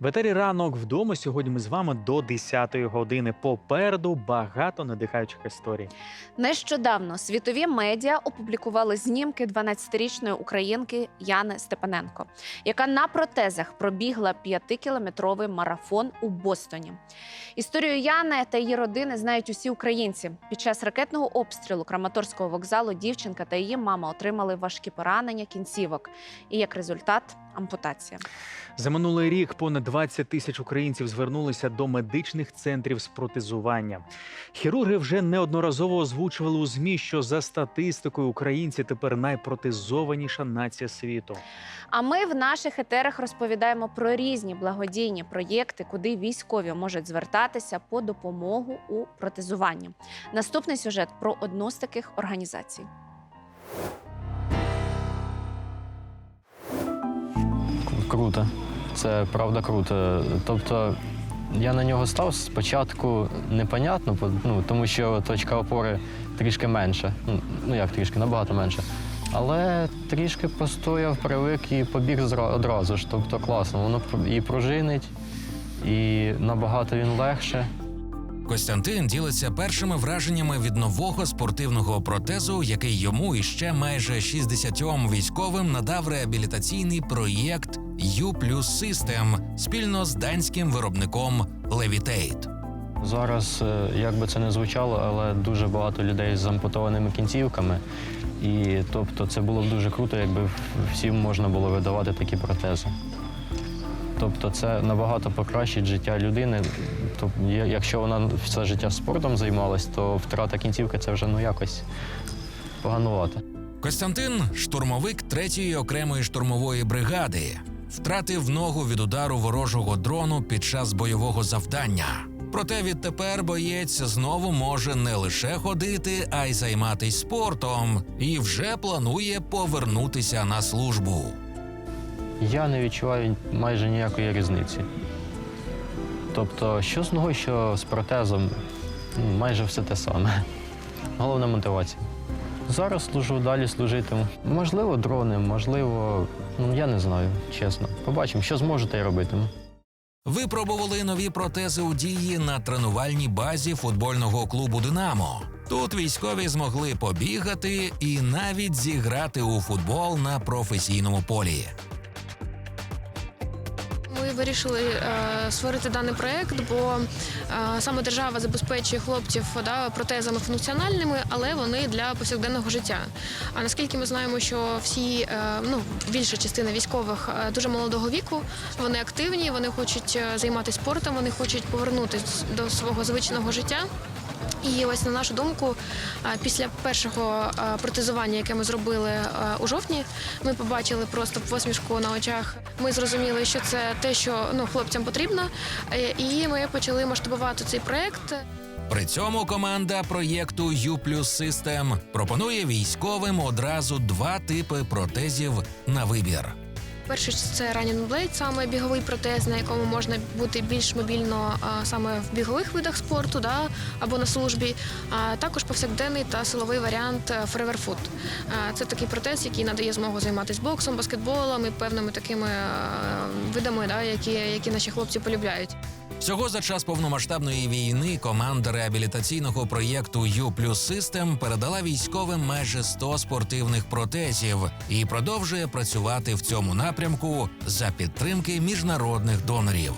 В етері ранок вдома. Сьогодні ми з вами до 10-ї години. Попереду багато надихаючих історій. Нещодавно світові медіа опублікували знімки 12-річної українки Яни Степаненко, яка на протезах пробігла 5-кілометровий марафон у Бостоні. Історію Яни та її родини знають усі українці. Під час ракетного обстрілу Краматорського вокзалу дівчинка та її мама отримали важкі поранення кінцівок. І як результат ампутація. За минулий рік понад 20 тисяч українців звернулися до медичних центрів з протезування. Хірурги вже неодноразово озвучували у змі, що за статистикою українці тепер найпротезованіша нація світу. А ми в наших етерах розповідаємо про різні благодійні проєкти, куди військові можуть звертатися по допомогу у протезуванні. Наступний сюжет про одну з таких організацій. Круто. Це правда круто. Тобто я на нього став спочатку непонятно, ну, тому що точка опори трішки менша. Ну, Ну як трішки, набагато менша. Але трішки постояв, привик і побіг одразу ж. Тобто класно. Воно і пружинить, і набагато він легше. Костянтин ділиться першими враженнями від нового спортивного протезу, який йому і ще майже 60 військовим надав реабілітаційний проєкт U System спільно з данським виробником Levitate. Зараз, е, як би це не звучало, але дуже багато людей з ампутованими кінцівками. І тобто це було б дуже круто, якби всім можна було видавати такі протези. Тобто це набагато покращить життя людини. Тобто, якщо вона все життя спортом займалась, то втрата кінцівки це вже ну якось поганувати. Костянтин штурмовик третьої окремої штурмової бригади, втратив ногу від удару ворожого дрону під час бойового завдання. Проте відтепер боєць знову може не лише ходити, а й займатися спортом, і вже планує повернутися на службу. Я не відчуваю майже ніякої різниці. Тобто, що з ногою, що з протезом, майже все те саме. Головна мотивація. Зараз служу, далі служитиму. Можливо, дрони, можливо, ну я не знаю, чесно. Побачимо, що зможете, й робитиму. Випробували нові протези у дії на тренувальній базі футбольного клубу Динамо. Тут військові змогли побігати і навіть зіграти у футбол на професійному полі. Ми вирішили е, створити даний проект, бо е, саме держава забезпечує хлопців да, протезами функціональними, але вони для повсякденного життя. А наскільки ми знаємо, що всі, е, ну більша частина військових дуже молодого віку, вони активні, вони хочуть займатися спортом, вони хочуть повернутися до свого звичного життя. І ось на нашу думку, е, після першого е, протезування, яке ми зробили е, у жовтні, ми побачили просто посмішку на очах. Ми зрозуміли, що це те, що ну хлопцям потрібно, і ми почали масштабувати цей проект. При цьому команда проєкту U System пропонує військовим одразу два типи протезів на вибір. Перший це Running Blade, саме біговий протез, на якому можна бути більш мобільно саме в бігових видах спорту, да, або на службі. А також повсякденний та силовий варіант е, Forever Foot. Це такий протез, який надає змогу займатися боксом, баскетболом і певними такими видами, да, які, які наші хлопці полюбляють. Всього за час повномасштабної війни команда реабілітаційного проєкту U System передала військовим майже 100 спортивних протезів і продовжує працювати в цьому напрямку за підтримки міжнародних донорів.